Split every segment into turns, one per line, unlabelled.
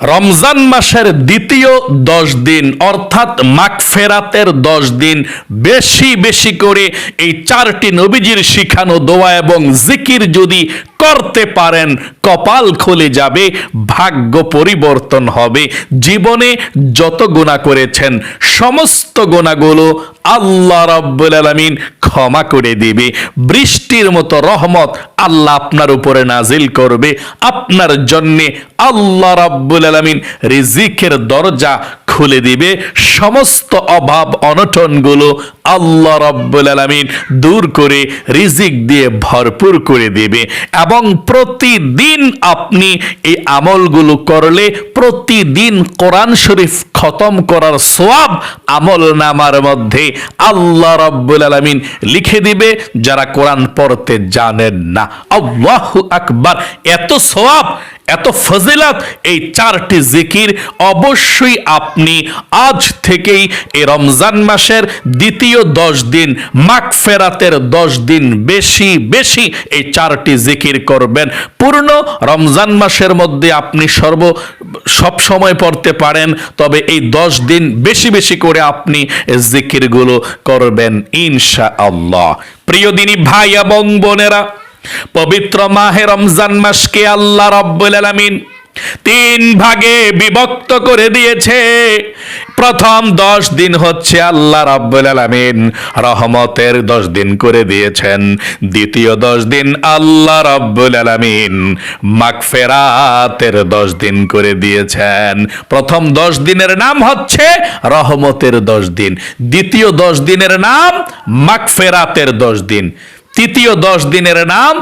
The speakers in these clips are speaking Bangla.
রমজান মাসের দ্বিতীয় দশ দিন, অর্থাৎ মাগফেরাতের দশ দিন বেশি বেশি করে এই চারটি নবীজির শিখানো দোয়া এবং জিকির যদি করতে পারেন, কপাল খুলে যাবে, ভাগ্য পরিবর্তন হবে। জীবনে যত গুণা করেছেন, সমস্ত গুণাগুলো আল্লাহ রাব্বুল আলামিন ক্ষমা করে দিবে। বৃষ্টির মতো রহমত আল্লাহ আপনার উপরে নাজিল করবে। আপনার জন্যে আল্লাহ রাব্বুল আলামিন রিজিকের দরজা খুলে দিবে। সমস্ত অভাব অনটনগুলো আল্লাহ রাব্বুল আলামিন দূর করে, রিজিক দিয়ে ভরপুর করে দিবে। এবং প্রতিদিন আপনি এই আমলগুলো করলে প্রতিদিন কোরআন শরীফ খতম করার সোয়াব আমল নামার মধ্যে আল্লাহ রব্বুল আলমিন লিখে দিবে, যারা কোরআন পড়তে জানেন না। আল্লাহ আকবার। এত সোয়াব এত ফজিলাত, এই চারটি জিকির অবশ্যই আপনি আজ থেকেই এই রমজান মাসের দ্বিতীয় দশ দিন, মাগফেরাতের দশ দিন বেশি বেশি এই চারটি জিকির করবেন। পূর্ণ রমজান মাসের মধ্যে আপনি সর্ব, সব সময় পড়তে পারেন, তবে এই দশ দিন বেশি বেশি করে আপনি জিকিরগুলো করবেন ইনশা আল্লাহ প্রিয় দিনী ভাই এবং বোনেরা পবিত্র মাহে রমজান মাসকে আল্লাহ রব্বুল আলামিন তিন ভাগে বিভক্ত করে দিয়েছে। প্রথম দশ দিন হচ্ছে আল্লাহ রাব্বুল আলামিন রহমতের দশ দিন করে দিয়েছেন। দ্বিতীয় দশ দিন আল্লাহ রাব্বুল আলামিন মাগফেরাতের দশ দিন করে দিয়েছেন। প্রথম দশ দিনের নাম হচ্ছে রহমতের দশ দিন। দ্বিতীয় দশ দিনের নাম মাগফেরাতের দশ দিন। তৃতীয় দশ দিনের নাম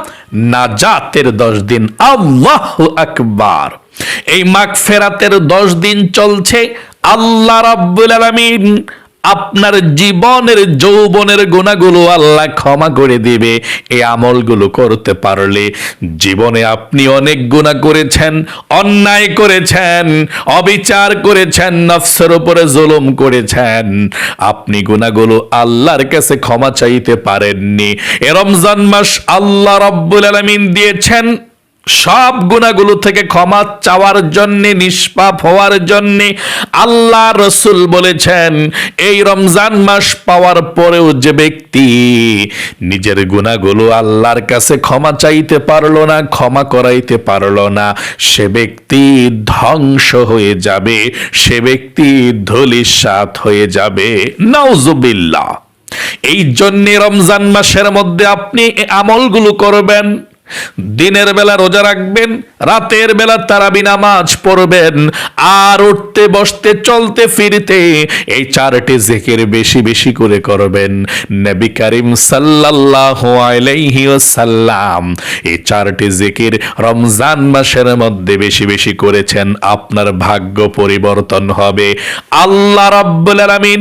নাজাতের দশ দিন। আল্লাহ আকবার। এই মাগফেরাতের দশ দিন চলছে। আল্লাহ রাব্বুল আলামিন আপনার জীবনের যৌবনের গুণাগুলো আল্লাহ ক্ষমা করে দিবে। এই আমলগুলো করতে পারলে জীবনে আপনি অনেক গুণা করেছেন, অন্যায় করেছেন, অবিচার করেছেন, নফসের উপরে জুলুম করেছেন। আপনি গুণাগুলো আল্লাহর কাছে ক্ষমা চাইতে পারেননি। এ রমজান মাস আল্লাহ রব্বুল আলামিন দিয়েছেন সব গুণাগুলো থেকে ক্ষমা চাওয়ার জন্য, নিষ্পাপ হওয়ার জন্য আল্লাহ রসুল বলেছেন, এই রমজান মাস পাওয়ার পরেও যে ব্যক্তি নিজের গুণাগুলো আল্লাহর কাছে ক্ষমা চাইতে পারল না, ক্ষমা করাইতে পারল না, সে ব্যক্তি ধ্বংস হয়ে যাবে, সে ব্যক্তি ধলিসাত হয়ে যাবে। নাউজুবিল্লাহ। এই জন্যে রমজান মাসের মধ্যে আপনি আমলগুলো করবেন। দিনের বেলা রোজা রাখবেন, রাতের বেলা তারাবি নামাজ পড়বেন, আর উঠতে বসতে চলতে ফিরতে এই চারটি জিকির বেশি বেশি করে করবেন। নবী করিম সাল্লাল্লাহু আলাইহি ওয়াসাল্লাম এই চারটি জিকির রমজান মাসের মধ্যে বেশি বেশি করেছেন। আপনার ভাগ্য পরিবর্তন হবে। আল্লাহ রাব্বুল আলামিন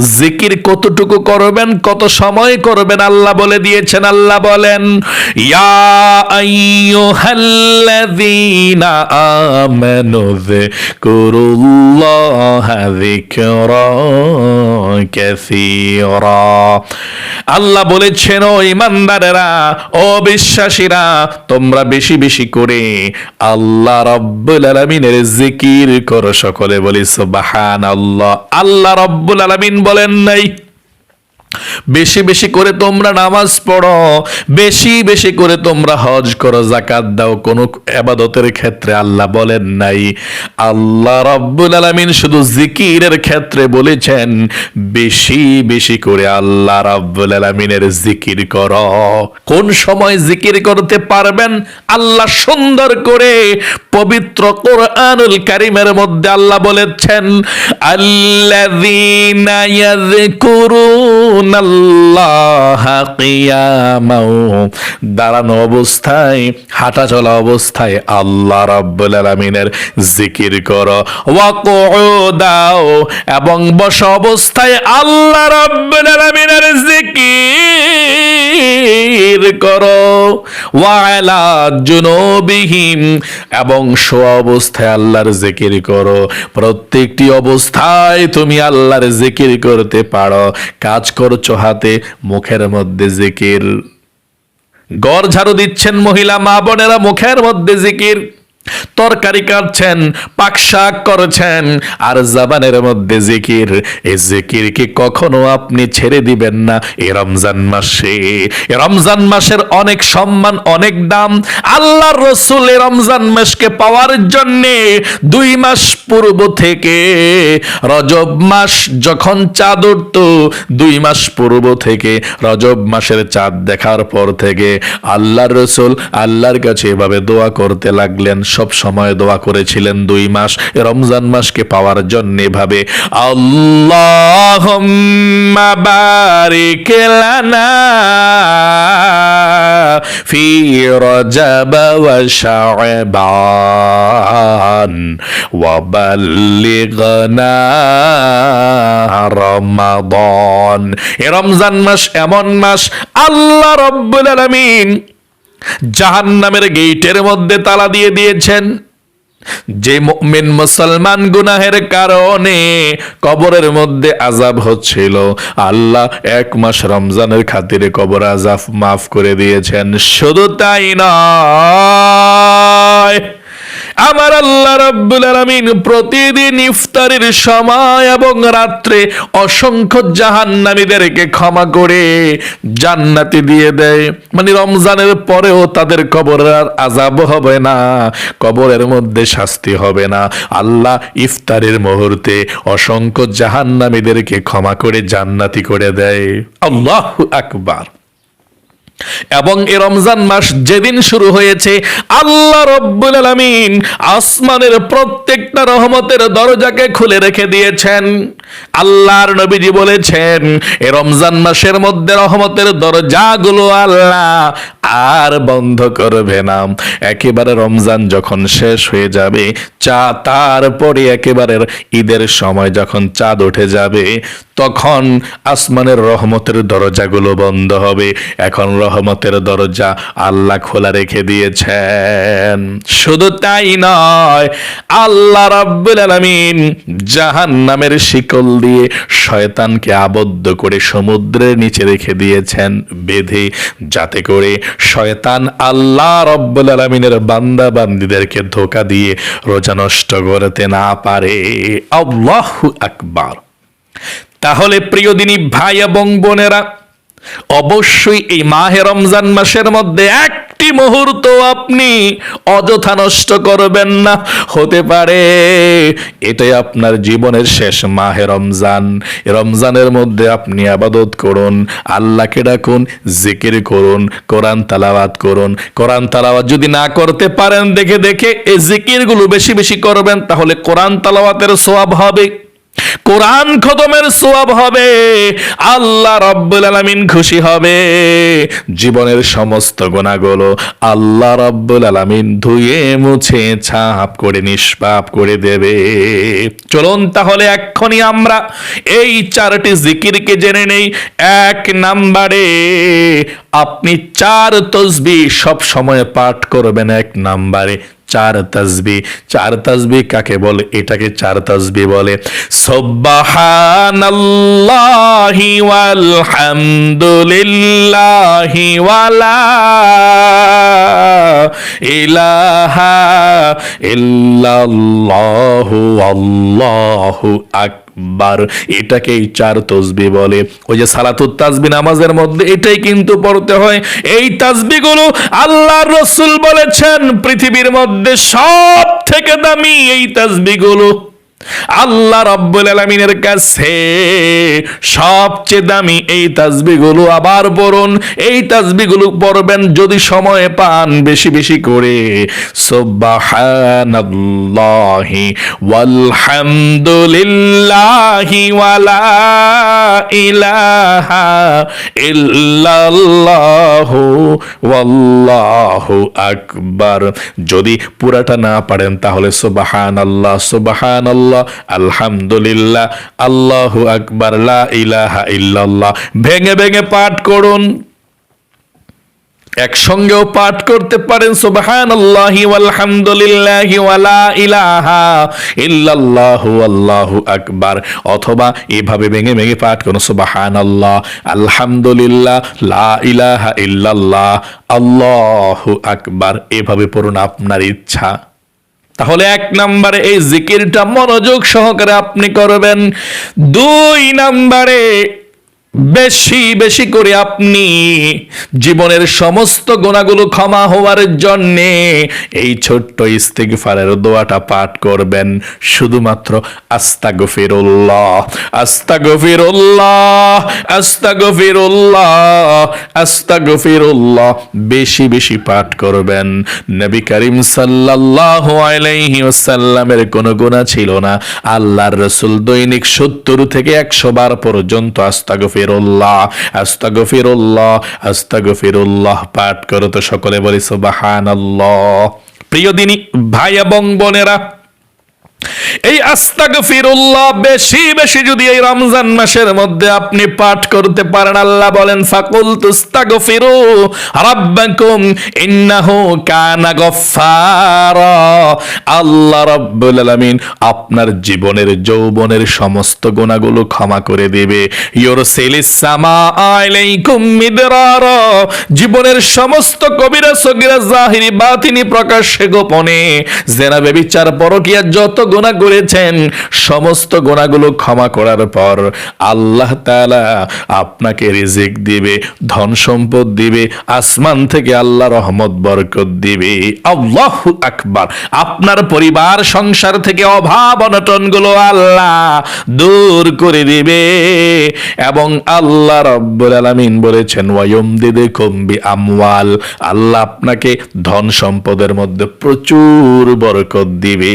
জিকির কতটুকু করবেন, কত সময় করবেন, আল্লাহ বলে দিয়েছেন, আল্লাহ বলেন আল্লাহ বলেছেন, ও ইমানদারেরা ও বিশ্বাসীরা, তোমরা বেশি বেশি করে আল্লাহ রব্বুল আলামিনের জিকির করো সকলে বলি সুবহানাল্লাহ। আল্লাহ আল্লাহ রব্বুল আলামিন বলেন নাই। বেশি বেশি করে তোমরা নামাজ পড়ো, বেশি বেশি করে তোমরা হজ করো জাকাত দাও। কোন আবাদতের ক্ষেত্রে আল্লাহ বলেন নাই। আল্লাহ রব্বুল আলামিন শুধু জিকিরের ক্ষেত্রে বলেছেন, বেশি বেশি করে আল্লাহ রব্বুল আলামিনের জিকির করো। কোন সময় জিকির করতে পারবেন? আল্লাহ সুন্দর করে পবিত্র কোরআনুল কারিমের মধ্যে আল্লাহ বলেছেন, আল্লাযীনা কিয়ামাও দাঁড়ানো অবস্থায় হাঁটা চলা অবস্থায় আল্লাহ রাব্বুল আলামিনের জিকির করো। কুউদাও এবং বস অবস্থায় আল্লাহ রাব্বুল আলামিনের জিকির করো। ওয়া জুনুবিহিম এবং অবস্থায় আল্লাহর জিকির করো। প্রত্যেকটি অবস্থায় তুমি আল্লাহর জিকির করতে পারো। কাজ হাতে মুখের মধ্যে জিকির। গড় ঝাড়ু দিচ্ছেন মহিলা মা বোনেরা মুখের মধ্যে জিকির। তরকারি কাটছেন, পাক শাক করেছেন, আর জাবানের মধ্যে জিকির। এই জিকির কি কখনো আপনি ছেড়ে দিবেন না? এ রমজান মাসে, এ রমজান মাসের অনেক সম্মান, অনেক দাম। আল্লাহর রসুল এই রমজান মাসকে পাওয়ার জন্য দুই মাস পূর্ব থেকে, রজব মাস যখন চাঁদ উঠত, দুই মাস পূর্ব থেকে, রজব মাসের চাঁদ দেখার পর থেকে আল্লাহর রসুল আল্লাহর কাছে এভাবে দোয়া করতে লাগলেন। সব সময় দোয়া করেছিলেন দুই মাস এ রমজান মাসকে পাওয়ার জন্য এভাবে আল্লাহ বারিক লানা في رجب وشعبان وبلغنا رمضان এ রমজান মাস এমন মাস আল্লাহ রব্বুল আলামিন জাহান্নামের গেইটের মধ্যে তালা দিয়ে দিয়েছেন। যে মুমিন মুসলমান গুনাহের কারণে কবরের মধ্যে আজাব হচ্ছিল, আল্লাহ এক মাস রমজানের খাতিরে কবর আজাব মাফ করে দিয়েছেন। শুধু তাই নয় আমার আল্লাহ রাব্বুল আলামিন প্রতিদিন ইফতারের সময় এবং রাত্রে অসংখ্য জাহান্নামীদেরকে ক্ষমা করে জান্নাতি দিয়ে দেয়। মানে রমজানের পরেও তাদের কবরের আর আজাব হবে না, কবরের মধ্যে শাস্তি হবে না। আল্লাহ ইফতারের মুহূর্তে অসংখ্য জাহান্নামীদেরকে ক্ষমা করে জান্নাতি করে দেয়। আল্লাহু আকবার। এবং এ রমজান মাস যেদিন শুরু হয়েছে, আল্লাহ রব্বুল আলামিন আসমানের প্রত্যেকটা রহমতের দরজাকে খুলে রেখে দিয়েছেন। আল্লাহর নবীজি বলেছেন, এ রমজান মাসের মধ্যে রহমতের দরজাগুলো আল্লাহ আর বন্ধ করবে না। একেবারে রমজান যখন শেষ হয়ে যাবে, চা তারপরে একেবারে ঈদের সময় যখন চাঁদ উঠে যাবে, তখন আসমানের রহমতের দরজাগুলো বন্ধ হবে। এখন রহমতের দরজা আল্লাহ খোলা রেখে দিয়েছেন। শুধু তাই নয়, আল্লাহ রাব্বুল আলামিন জাহান্নামের শিকল দিয়ে শয়তানকে আবদ্ধ করে সমুদ্রের নিচে রেখে দিয়েছেন বেঁধে, যাতে করে শয়তান আল্লাহ রব্বুল আলমিনের বান্দা বান্দিদেরকে ধোকা দিয়ে রোজা নষ্ট করতে না পারে। আল্লাহু আকবার। তাহলে প্রিয় দিনী ভাই এবং বোনেরা অবশ্যই এই মাহে রমজান মাসের মধ্যে একটি মুহূর্ত আপনি অযথা নষ্ট করবেন না। হতে পারে এটাই আপনার জীবনের শেষ মাহে রমজান। রমজানের মধ্যে আপনি আবাদত করুন, আল্লাহকে ডাকুন, জিকির করুন, কোরআন তালাওয়াত করুন। কোরআন তালাওয়াত যদি না করতে পারেন, দেখে দেখে এই জিকিরগুলো বেশি বেশি করবেন, তাহলে কোরআন তালাওয়াতের সোয়াব হবে। কোরআন খতমের সোয়াব হবে, আল্লাহ রব্বুল আলামিন খুশি হবে। জীবনের সমস্ত গুণাগুলো আল্লাহ রব্বুল আলামিন ধুয়ে মুছে, ছাপ করে, নিষ্পাপ করে দেবে। চলুন তাহলে এক্ষুনি আমরা এই চারটি জিকিরকে জেনে নেই। এক নাম্বারে, আপনি চার তসবি সব সময় পাঠ করবেন এক নাম্বারে। চার তাজবি চার তাজবি কাকে বলে? এটাকে চার তাজবি বলে। সুবহানাল্লাহি ওয়াল হামদুলিল্লাহি ওয়ালা ইলাহা ইল্লাল্লাহু আল্লাহু আকবার। এটাকেই চার তসবি বলে। ওই যে সালাতুত তাজবি নামাজের মধ্যে এটাই কিন্তু পড়তে হয়। এই তাসবিগুলো আল্লাহ রসুল বলেছেন, পৃথিবীর মধ্যে সব থেকে দামি এই তাসবিগুলো। আল্লাহ রব্বুল আলমিনের কাছে সবচেয়ে দামি এই তাসবিগুলো আবার পড়ুন। এই তাসবিগুলো পড়বেন যদি সময় পান বেশি বেশি করে। সুবহানাল্লাহি ওয়ালহামদুলিল্লাহি ওয়ালা ইলাহা ইল্লাল্লাহু ওয়াল্লাহু আকবার। যদি পুরাটা না পারেন তাহলে সুবহানাল্লাহ সুবহানাল্লাহ। আলহামদুলিল্লাহ, আল্লাহু আকবার, লা ইলাহা ইল্লাল্লাহ। ভেঙে ভেঙে পাঠ করুন। একসঙ্গেও পাঠ করতে পারেন, সুবহানাল্লাহি ওয়ালহামদুলিল্লাহি ওয়ালা ইলাহা ইল্লাল্লাহু, আল্লাহু আকবার। অথবা এভাবে ভেঙে ভেঙে পাঠ করুন, সুবহানাল্লাহ, আলহামদুলিল্লাহ, লা ইলাহা ইল্লাল্লাহ, আল্লাহু আকবার। এভাবে পড়ুন আপনার ইচ্ছা। তাহলে এক নাম্বারে এই জিকিরটা মনোযোগ সহকারে আপনি করবেন। দুই নম্বরে বেশি বেশি করে আপনি জীবনের সমস্ত গোনাগুলো ক্ষমা হওয়ার জন্যে এই ছোট্ট ইস্তেগফারের দোয়াটা পাঠ করবেন। শুধুমাত্র আস্তাগফিরুল্লাহ আস্তাগফিরুল্লাহ আস্তাগফিরুল্লাহ আস্তাগফিরুল্লাহ বেশি বেশি পাঠ করবেন। নবী করিম সাল্লাল্লাহু আলাইহি ওয়াসাল্লামের কোনো গুনাহ ছিল না। আল্লাহর রসুল দৈনিক 70 থেকে 100 বার পর্যন্ত আস্তাগফিরুল্লাহ আস্তাগফিরুল্লাহ আস্তাগফিরুল্লাহ পাঠ করো তো সকলে বলি সুবহানাল্লাহ। প্রিয় দিনী ভাই এবং বোনেরা এই আস্তাগফিরুল্লাহ বেশি বেশি যদি এই রমজান মাসের মধ্যে আপনি পাঠ করতে পারেন, আল্লাহ বলেন ফাকুল তুস্তাগফিরু রাব্বাকুম ইন্নাহু কানা গফফারা। আল্লাহ রাব্বুল আলামিন আপনার জীবনের যৌবনের সমস্ত গুনাহগুলো ক্ষমা করে দেবে। ইউরসিলিস সামা আলাইকুম মিদরারা। জীবনের সমস্ত কবিরা সগিরা জাহিরি বাতিনি প্রকাশ্যে গোপনে। জেনা বেবিচার পরকিয়া যত গোনা করেছেন, সমস্ত গোনাগুলো ক্ষমা করার পর আল্লাহ তাআলা আপনাকে রিজিক দিবে, ধন সম্পদ দিবে, আসমান থেকে আল্লাহ রহমত, বরকত দিবে। আল্লাহু আকবার। আপনার পরিবার, সংসার থেকে অভাব অনটনগুলো আল্লাহ দূর করে দিবে। এবং আল্লাহ রব্বুল আলামিন বলেছেন ওয়ায়ুমদিদে কম্বি আমওয়াল আল্লাহ আপনাকে ধন সম্পদের মধ্যে প্রচুর বরকত দিবে।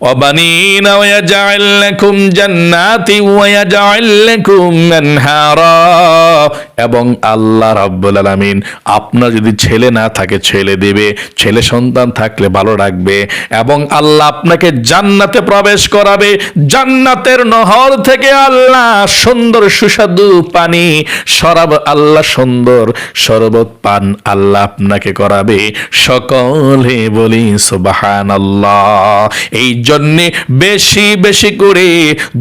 وبنين ويجعل لكم جنات ويجعل لكم أنهارا এবং আল্লাহ রাব্বুল আলামিন আপনার যদি ছেলে না থাকে ছেলে দেবে ছেলে সন্তান থাকলে ভালো রাখবে এবং আল্লাহ আপনাকে জান্নাতে প্রবেশ করাবে জান্নাতের নহর থেকে আল্লাহ সুন্দর সুস্বাদু পানি শরাব আল্লাহ সুন্দর শরবত পান আল্লাহ আপনাকে করাবে সকলে বলি সুবাহান আল্লাহ এই জন্যে বেশি বেশি করে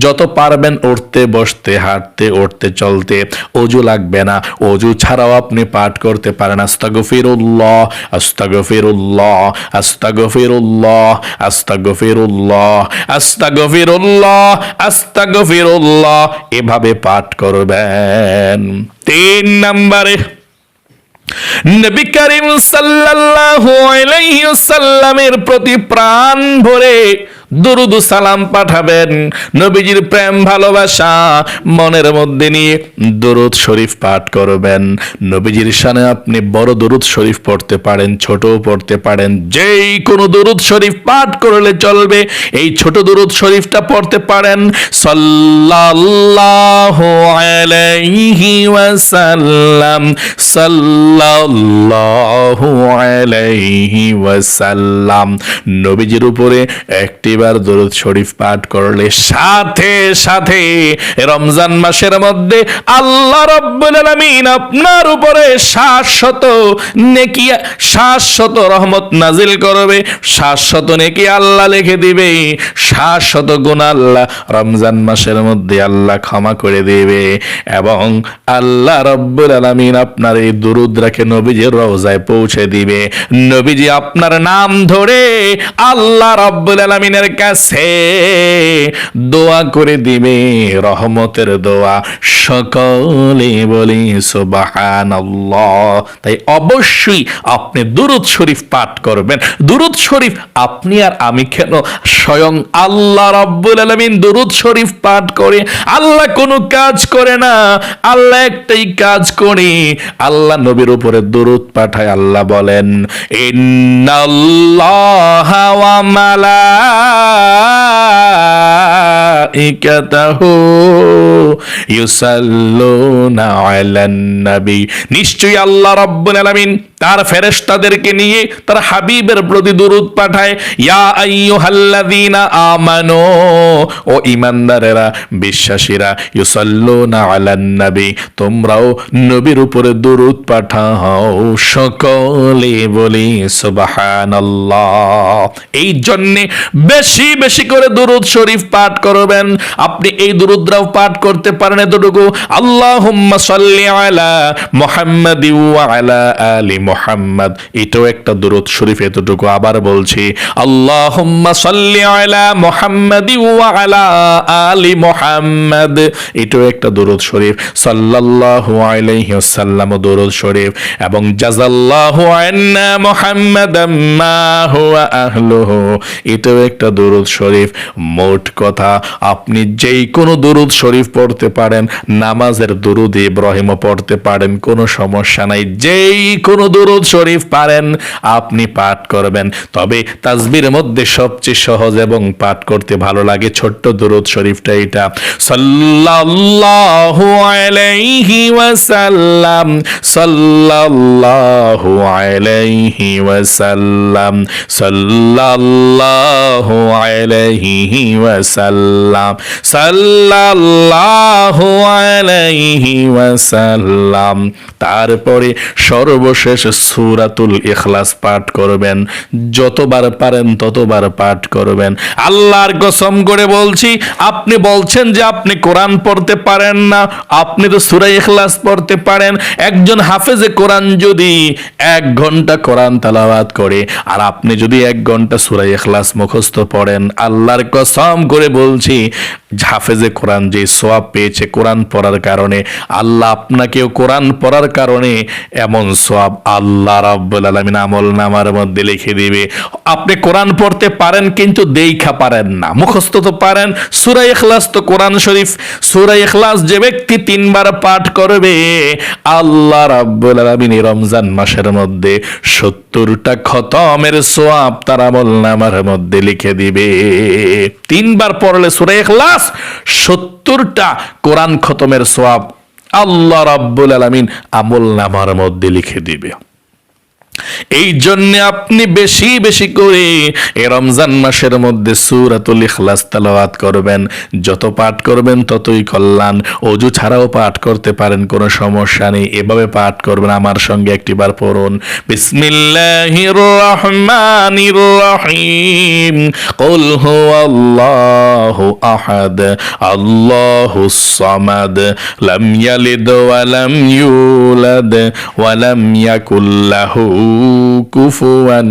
যত পারবেন উঠতে, বসতে, হাঁটতে, উঠতে, চলতে, অজু লাগবে না। অজু ছাড়াও আপনি পাঠ করতে পারেন। আস্তাগফিরুল্লাহ আস্তাগফিরুল্লাহ আস্তাগফিরুল্লাহ আস্তাগফিরুল্লাহ আস্তাগফিরুল্লাহ আস্তাগফিরুল্লাহ। এভাবে পাঠ করবেন। তিন নম্বরে নবী করিম সাল্লাল্লাহু আলাইহি সাল্লামের প্রতি প্রাণ ভরে দুরুদ সালাম পাঠাবেন। নবীজির প্রেম, ভালোবাসা মনের মধ্যে নিয়ে দুরুদ শরীফ পাঠ করবেন। নবীজির শানে আপনি বড় দুরুদ শরীফ পড়তে পারেন, ছোটও পড়তে পারেন। যেই কোনো দুরুদ শরীফ পাঠ করলে চলবে, এই ছোট দুরুদ শরীফটা পড়তে পারেন। সাল্লাল্লাহু আলাইহি নবীজির উপরে একটিবার দরুদ শরীফ পাঠ করলে সাথে সাথে রমজান মাসের মধ্যে আল্লাহ রাব্বুল আলামিন আপনার উপরে শাশ্বত নেকি শাশ্বত রহমত নাজিল করবে শাশ্বত নেকি আল্লাহ লিখে দিবে শাশ্বত গুণ আল্লাহ রমজান মাসের মধ্যে আল্লাহ ক্ষমা করে দেবে এবং আল্লাহ রব্বুল আলামিন আপনার এই দুরুদ রাখে নবীজির রওজায় পৌঁছে দিবে। নবীজি আপনার নাম ধরে আল্লাহ রব্বুল আলামিনের কাছে দোয়া করে দিবে, রহমতের দোয়া। সকলে বলি, সুবহানাল্লাহ। তাই অবশ্যই আপনি দুরুদ শরীফ পাঠ করবেন। দুরুদ শরীফ আপনি আর আমি কেন? স্বয়ং আল্লাহ রাব্বুল আলামিন দুরুদ শরীফ পাঠ করে আল্লাহ কোনো কাজ করে না। আল্লাহ একটাই কাজ করে। আল্লাহ নবীর উপরে দুরুদ পাঠায় আল্লাহ বলেন, ইন্নাল্লাহা ওয়া আল্লাহ তার নিয়ে তার হাবিবের প্রতি পাঠায় ও ঈমানদারেরা, বিশ্বাসীরা, ইউসাল্লুনা আলান তোমরাও নবীর উপরে দুরূদ পাঠাও, সকলে বলি সুবহানাল্লাহ। এই জন্যে বেশ বেশি বেশি করে দুরুদ শরীফ পাঠ করবেন। আপনি এই দুরুদ্রাও পাঠ করতে পারেন এতটুকু। সাল্লি আলা মুহাম্মাদ আলা আলি মুহাম্মাদ। এটাও একটা দুরুদ শরীফ এতটুকু আবার বলছি। সাল্লি আলা মুহাম্মাদ আলা আলি মুহাম্মাদ। এটাও একটা দুরুদ শরীফ। সাল্লাল্লাহু আলাইহি ওয়াসাল্লাম দুরুদ শরীফ। এবং জাযাল্লাহু আন্না মুহাম্মাদাম মা হুয়া আহলুহু। এটাও একটা দুরুদ শরীফ, মোট কথা আপনি যেই কোনো দুরুদ শরীফ পড়তে পারেন, নামাজের দুরুদ ইব্রাহিমও পড়তে পারেন, কোনো সমস্যা নাই। যেই কোনো দুরুদ শরীফ পারেন, আপনি পাঠ করবেন। তবে তাজবির মধ্যে সবচেয়ে সহজ এবং পাঠ করতে ভালো লাগে ছোট্ট দুরুদ শরীফটা এটা সাল্লাল্লাহু আলাইহি ওয়াসাল্লাম, সাল্লাল্লাহু আলাইহি ওয়াসাল্লাম, সাল্লাল্লাহু আলাইহি ওয়াসাল্লাম। সাল্লাল্লাহু আলাইহি ওয়াসাল্লাম। তারপরে সর্বশেষ সূরাতুল ইখলাস পাঠ করবেন। যতবার পারেন ততবার পাঠ করবেন। আল্লাহর কসম করে বলছি, আপনি বলছেন যে আপনি কোরআন পড়তে পারেন না, আপনি তো সূরা ইখলাস পড়তে পারেন। একজন হাফেজে কোরআন যদি এক ঘণ্টা কোরআন তালাওয়াত করে, আর আপনি যদি এক ঘণ্টা সূরা ইখলাস মুখস্থ পড়েন। আল্লাহর কসম করে বলছি, হাফেজে কোরআন যে সোয়াব পেয়েছে কোরআন পড়ার কারণে, আল্লাহ আপনাকেও কোরআন পড়ার কারণে এমন সোয়াব আল্লাহ রাব্বুল আলামিন আমল নামার মধ্যে লিখে দিবে। আপনি কোরআন পড়তে পারেন কিন্তু দেইখা পারেন না, মুখস্থ তো পারেন। সূরা ইখলাস তো কোরআন শরীফ, সূরা ইখলাস যে ব্যক্তি তিনবার পাঠ করবে, আল্লাহ রাব্বুল আলামিন রমজান মাসের মধ্যে সত্তরটা খতমের সোয়াব তার আমল নামার মধ্যে লিখে দিবে। তিনবার পড়লে সুরে এখলাস সত্তরটা কোরআন খতমের সোয়াব আল্লাহ রাব্বুল আলমিন আমল নামার মধ্যে লিখে দিবে। এই জন্য আপনি বেশি বেশি করে এ রমজান মাসের মধ্যে সূরাতুল ইখলাস তেলাওয়াত করবেন। যত পাঠ করবেন ততই কল্যাণ। অজু ছাড়াও পাঠ করতে পারেন, কোনো সমস্যা নেই। এভাবে পাঠ করবেন, আমার সঙ্গে একটিবার পড়ুন। বিসমিল্লাহির রহমানির রহিম কুল হুয়াল্লাহু আহাদ আল্লাহুস সামাদ। লাম ইয়ালিদ ওয়া লাম ইউলাদ ওয়া লাম ইয়াকুল লাহু কুফুয়ান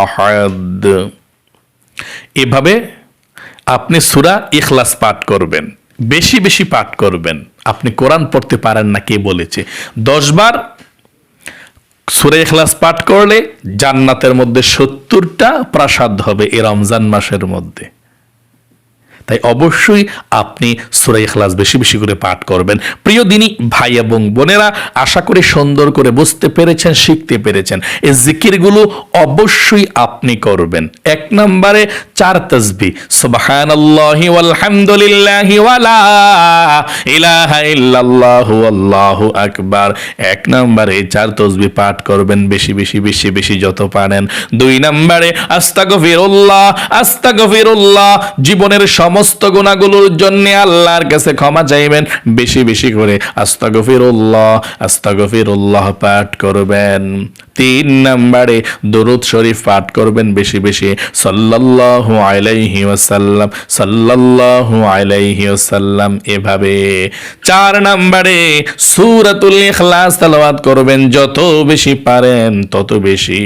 আহাদ। এভাবে আপনি সূরা ইখলাস পাঠ করবেন, বেশি বেশি পাঠ করবেন। আপনি কোরআন পড়তে পারেন না কে বলেছে। দশবার সুরে ইখলাস পাঠ করলে জান্নাতের মধ্যে সত্তরটা প্রাসাদ হবে এই রমজান মাসের মধ্যে। তাই অবশ্যই আপনি সুরা খালাস বেশি বেশি করে পাঠ করবেন। প্রিয় দিনী, ভাই এবং বোনেরা, আশা করি সুন্দর করে বুঝতে পেরেছেন, শিখতে পেরেছেন। এই জিকিরগুলো অবশ্যই আপনি করবেন। এক নম্বরে চার তসবি ওয়ালহামদুলিল্লাহি ওয়ালা ইলাহা ইল্লাল্লাহু আল্লাহু আকবার। এক নম্বরে চার তসবি পাঠ করবেন, বেশি বেশি বেশি বেশি যত পারেন। দুই নম্বরে আস্তাগফিরুল্লাহ আস্তাগফিরুল্লাহ, জীবনের সমস্ত গুণাগুলোর জন্য আল্লাহর কাছে ক্ষমা চাইবেন বেশি বেশি করে আস্তাগফিরুল্লাহ আস্তাগফিরুল্লাহ পাঠ করবেন। তিন নম্বরে দরুদ শরীফ পাঠ করবেন বেশি বেশি। সাল্লাল্লাহু আলাইহি ওয়াসাল্লাম, সাল্লাল্লাহু আলাইহি ওয়াসাল্লাম এভাবে। চার নম্বরে সূরাতুল ইখলাস তেলাওয়াত করবেন, যত বেশি পারেন তত বেশি।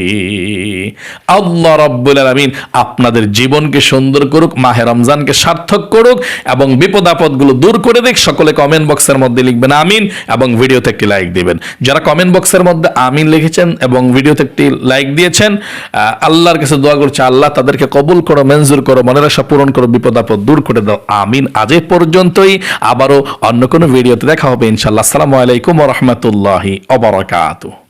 আল্লাহ রাব্বুল আলামিন আপনাদের জীবনকে সুন্দর করুক, মাহে রমজানকে সার্থক করুক এবং বিপদ আপদগুলো দূর করে দিক। সকলে কমেন্ট বক্সের মধ্যে লিখবেন আমিন এবং ভিডিওতে একটি লাইক দিবেন। যারা কমেন্ট বক্সের মধ্যে আমিন লিখেছেন এবং ভিডিওতে একটি লাইক দিয়েছেন। আল্লাহর কাছে দোয়া করছে, আল্লাহ তাদেরকে কবুল করো, মঞ্জুর করো, মনের আশা পূরণ করো, বিপদ আপদ দূর করে দাও। আমিন। আজ পর্যন্তই। আবারও অন্য কোনো ভিডিওতে দেখা হবে ইনশাল্লাহ আসসালামু আলাইকুম রহমতুল্লাহি অবরাকাতুহ